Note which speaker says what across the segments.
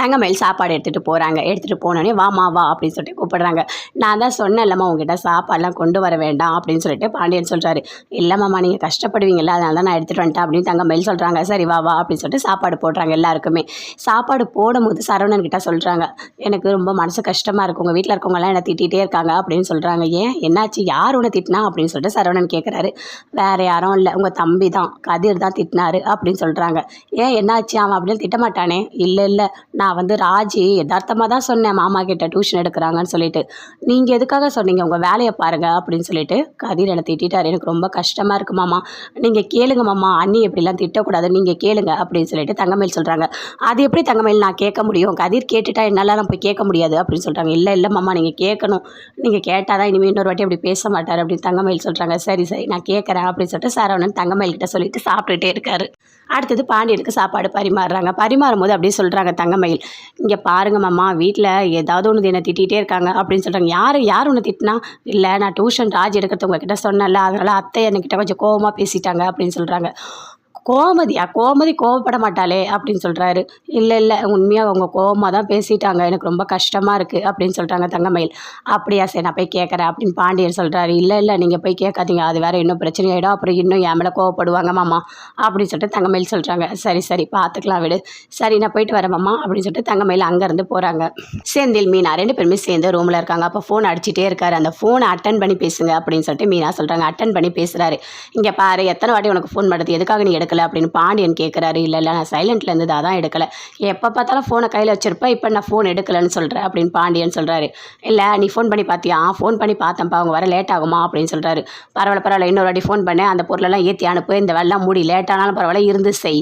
Speaker 1: தங்கமயில் சாப்பாடு எடுத்துகிட்டு போகிறாங்க எடுத்துகிட்டு போனோடனே வாமா வா அப்படின்னு சொல்லிட்டு கூப்பிடுறாங்க. நான் தான் சொன்னேன் இல்லைம்மா உங்ககிட்ட சாப்பாடுலாம் கொண்டு வர வேண்டாம் அப்படின்னு சொல்லிட்டு பாண்டியன் சொல்கிறாரு இல்லைம்மாம்மா நீங்கள் கஷ்டப்படுவீங்கல்ல அதனால தான் நான் எடுத்துகிட்டு வந்துட்டேன் அப்படின்னு தங்கமயில் சொல்கிறாங்க சரி வா வா அப்படின்னு சொல்லிட்டு சாப்பாடு போடுறாங்க எல்லாருக்குமே. சாப்பாடு போடும்போது சரவணன் கிட்ட சொல்கிறாங்க எனக்கு ரொம்ப மனசு கஷ்டமாக இருக்கு. உங்கள் வீட்டில் இருக்கவங்கலாம் என்னை திட்டிகிட்டே இருக்காங்க அப்படின்னு சொல்கிறாங்க ஏன்? என்னாச்சு? யார் உன்னை திட்டினா? அப்படின்னு சொல்லிட்டு சரவணன் கேட்குறாரு வேறு யாரும் இல்லை. உங்கள் தம்பி தான் கதிர் தான் திட்டினாரு அப்படின்னு சொல்கிறாங்க ஏன்? என்னாச்சு? அவன் அப்படின்னு திட்டமாட்டானே? இல்லை இல்லை. நான் வந்து ராஜி யதார்த்தமாக தான் சொன்னேன் மாமா கிட்ட டியூஷன் எடுக்கிறாங்கன்னு சொல்லிட்டு. நீங்கள் எதுக்காக சொன்னீங்க? உங்கள் வேலையை பாருங்க அப்படின்னு சொல்லிட்டு கதிர் என்னை திட்டார் எனக்கு ரொம்ப கஷ்டமாக இருக்கு மாமா. நீங்கள் கேளுங்க மாமா. அண்ணி எப்படிலாம் திட்டக்கூடாது நீங்கள் கேளுங்க அப்படின்னு சொல்லிட்டு தங்கமேல் சொல்கிறாங்க அது எப்படி தங்கமேல் நான் கேட்க முடியும்? கதிர் கேட்டுட்டா என்னால் நான் போய் கேட்க முடியாது அப்படின்னு சொல்கிறாங்க இல்லை இல்லை மாமா நீங்கள் கேட்கணும். நீங்கள் கேட்டால் தான் இனிமேல் இன்னொரு வாட்டி அப்படி பேச மாட்டார் அப்படின்னு தங்கமயில் சொல்கிறாங்க சரி சரி நான் கேட்குறேன் அப்படின்னு சொல்லிட்டு சரவணன் தங்கமயில் கிட்ட சொல்லிட்டு சாப்பிட்டுட்டே இருக்காரு. அடுத்தது பாண்டியனுக்கு சாப்பாடு பரிமாறுறாங்க. பரிமாறும் போது அப்படியே சொல்கிறாங்க தங்கமயில். இங்கே பாருங்க மாமா வீட்டில் ஏதாவது ஒன்று என்னை திட்டிகிட்டே இருக்காங்க அப்படின்னு சொல்கிறாங்க யார் யார் ஒன்று திட்டினா? இல்லை நான் டியூஷன் ராஜ் எடுக்கிறது உங்ககிட்ட சொன்னல அதனால் அத்தை என்கிட்ட கொஞ்சம் கோவமாக பேசிட்டாங்க அப்படின்னு சொல்கிறாங்க கோமதியா கோமதி கோவப்பட மாட்டாளே அப்படின்னு சொல்கிறாரு இல்லை இல்லை உண்மையாக அவங்க கோவமாக தான் பேசிட்டாங்க. எனக்கு ரொம்ப கஷ்டமாக இருக்குது அப்படின்னு சொல்கிறாங்க தங்கமயில். அப்படியா சரி நான் போய் கேட்குறேன் அப்படின்னு பாண்டியன் சொல்கிறாரு இல்லை இல்லை நீங்கள் போய் கேட்காதீங்க அது வேறு இன்னும் பிரச்சனை ஆகிடும் அப்புறம் இன்னும் என் மேலே கோவப்படுவாங்க மாமா அப்படின்னு சொல்லிட்டு தங்கமயில் சொல்கிறாங்க சரி சரி பார்த்துக்கலாம் விடு. சரி நான் போயிட்டு வரேன் மாமா அப்படின்னு சொல்லிட்டு தங்கமயில் அங்கேருந்து போகிறாங்க செந்தில் மீனா ரெண்டு பேருமே சேர்ந்து ரூமில் இருக்காங்க. அப்போ ஃபோன் அடிச்சிட்டே இருக்காரு. அந்த ஃபோனை அட்டன் பண்ணி பேசுங்க அப்படின்னு சொல்லிட்டு மீனா சொல்கிறாங்க அட்டன் பண்ணி பேசுகிறாரு இங்கே பாரு எத்தனை வாட்டி உனக்கு ஃபோன் பண்ணுறது எதுக்காக நீ எடுக்க எடுக்கலை அப்படின்னு பாண்டியன் கேட்குறாரு இல்லை இல்லை நான் சைலண்ட்டில் இருந்து அதான் எடுக்கலை. எப்போ பார்த்தாலும் ஃபோனை கையில் வச்சிருப்பேன் இப்போ நான் ஃபோன் எடுக்கலைன்னு சொல்கிறேன் அப்படின்னு பாண்டியன் சொல்கிறாரு இல்லை நீ ஃபோன் பண்ணி பார்த்தியா ஃபோன் பண்ணி பார்த்தேன்ப்பா அவங்க வர லேட் ஆகுமா? அப்படின்னு சொல்கிறாரு பரவாயில்ல பரவாயில்ல இன்னொரு வாட்டி ஃபோன் பண்ணேன் அந்த பொருளெல்லாம் ஏற்றி அனுப்பு. இந்த வெள்ளம் மூடி. லேட்டானாலும் பரவாயில்ல இருந்து செய்.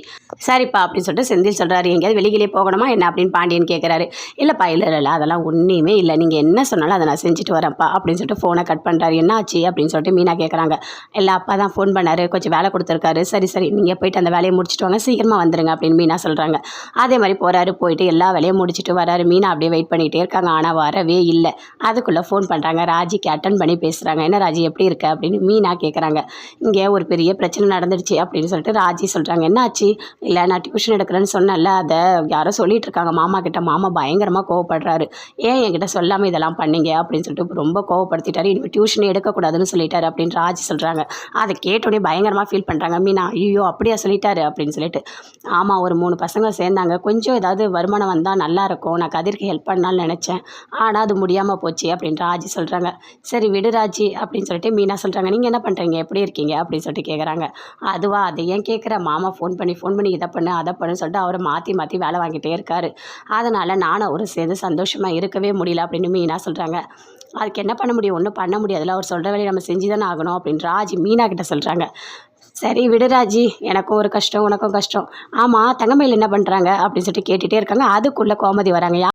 Speaker 1: சரிப்பா அப்படின்னு சொல்லிட்டு செந்தில் சொல்கிறாரு எங்கேயாவது வெளியிலே போகணுமா என்ன? அப்படின்னு பாண்டியன் கேட்குறாரு இல்லைப்பா இல்லை இல்லை அதெல்லாம் ஒன்றுமே இல்லை. நீங்கள் என்ன சொன்னாலும் அதை நான் செஞ்சுட்டு வரேன்ப்பா அப்படின்னு சொல்லிட்டு ஃபோனை கட் பண்ணுறாரு என்ன ஆச்சு அப்படின்னு சொல்லிட்டு மீனா கேட்குறாங்க இல்லை அப்பா தான் ஃபோன் பண்ணார். கொஞ்சம் வேலை கொடுத்துருக்காரு. சரி சரி நீங்கள் போயிட்டு அந்த வேலையை முடிச்சுட்டு வாங்க சீக்கிரமாக வந்துடுங்க அப்படின்னு மீனா சொல்கிறாங்க அதே மாதிரி போகிறாரு போயிட்டு எல்லா வேலையும் முடிச்சுட்டு வராரு. மீனா அப்படியே வெயிட் பண்ணிகிட்டே இருக்காங்க. ஆனால் வரவே இல்லை. அதுக்குள்ளே ஃபோன் பண்ணுறாங்க ராஜிக்கு அட்டன் பண்ணி பேசுகிறாங்க என்ன ராஜி எப்படி இருக்க? அப்படின்னு மீனா கேட்குறாங்க இங்கே ஒரு பெரிய பிரச்சனை நடந்துடுச்சு அப்படின்னு சொல்லிட்டு ராஜி சொல்கிறாங்க என்னாச்சு? இல்லை நான் டியூஷன் எடுக்கிறேன்னு சொன்னேன்ல அதை யாரோ சொல்லிட்டு இருக்காங்க. மாமா கிட்ட மாமா பயங்கரமாக கோவப்படுறாரு. ஏன் என்கிட்ட சொல்லாமல் இதெல்லாம் பண்ணீங்க? அப்படின்னு சொல்லிட்டு ரொம்ப கோவப்படுத்திட்டாரு. இனிமேல் டியூஷன் எடுக்கக்கூடாதுன்னு சொல்லிட்டாரு அப்படின்னு ராஜி சொல்கிறாங்க அதை கேட்டோடனே பயங்கரமாக ஃபீல் பண்ணுறாங்க மீனா ஐயோ அப்படி அப்படியா சொல்லிட்டாரு அப்படின்னு சொல்லிட்டு. ஆமாம் ஒரு மூணு பசங்க சேர்ந்தாங்க. கொஞ்சம் ஏதாவது வருமானம் வந்தால் நல்லாயிருக்கும் நான் கதிர்க்கு ஹெல்ப் பண்ணலான்னு நினச்சேன். ஆனால் அது முடியாமல் போச்சு அப்படின்னு ராஜி சொல்கிறாங்க சரி விடு ராஜி அப்படின்னு சொல்லிட்டு மீனா சொல்கிறாங்க நீங்கள் என்ன பண்ணுறீங்க எப்படி இருக்கீங்க? அப்படின்னு சொல்லிட்டு கேட்குறாங்க அதுவா அதை ஏன் கேட்குற மாமா ஃபோன் பண்ணி ஃபோன் பண்ணி இதை பண்ணு அதை பண்ணுன்னு சொல்லிட்டு அவரை மாற்றி மாற்றி வேலை வாங்கிட்டே இருக்காரு. அதனால் நானும் அவர் சேர்ந்து சந்தோஷமாக இருக்கவே முடியல அப்படின்னு மீனா சொல்கிறாங்க அதுக்கு என்ன பண்ண முடியும்? ஒன்றும் பண்ண முடியாதுல்ல. அவர் சொல்கிற வேலையை நம்ம செஞ்சு தானே ஆகணும் அப்படின்னு ராஜி மீனா கிட்ட சொல்கிறாங்க சரி விடுராஜி எனக்கும் ஒரு கஷ்டம் உனக்கும் கஷ்டம். ஆமாம் தங்கமயில் என்ன பண்ணுறாங்க அப்படின்னு சொல்லிட்டு கேட்டுகிட்டே இருக்காங்க. அதுக்குள்ளே கோமதி வராங்க.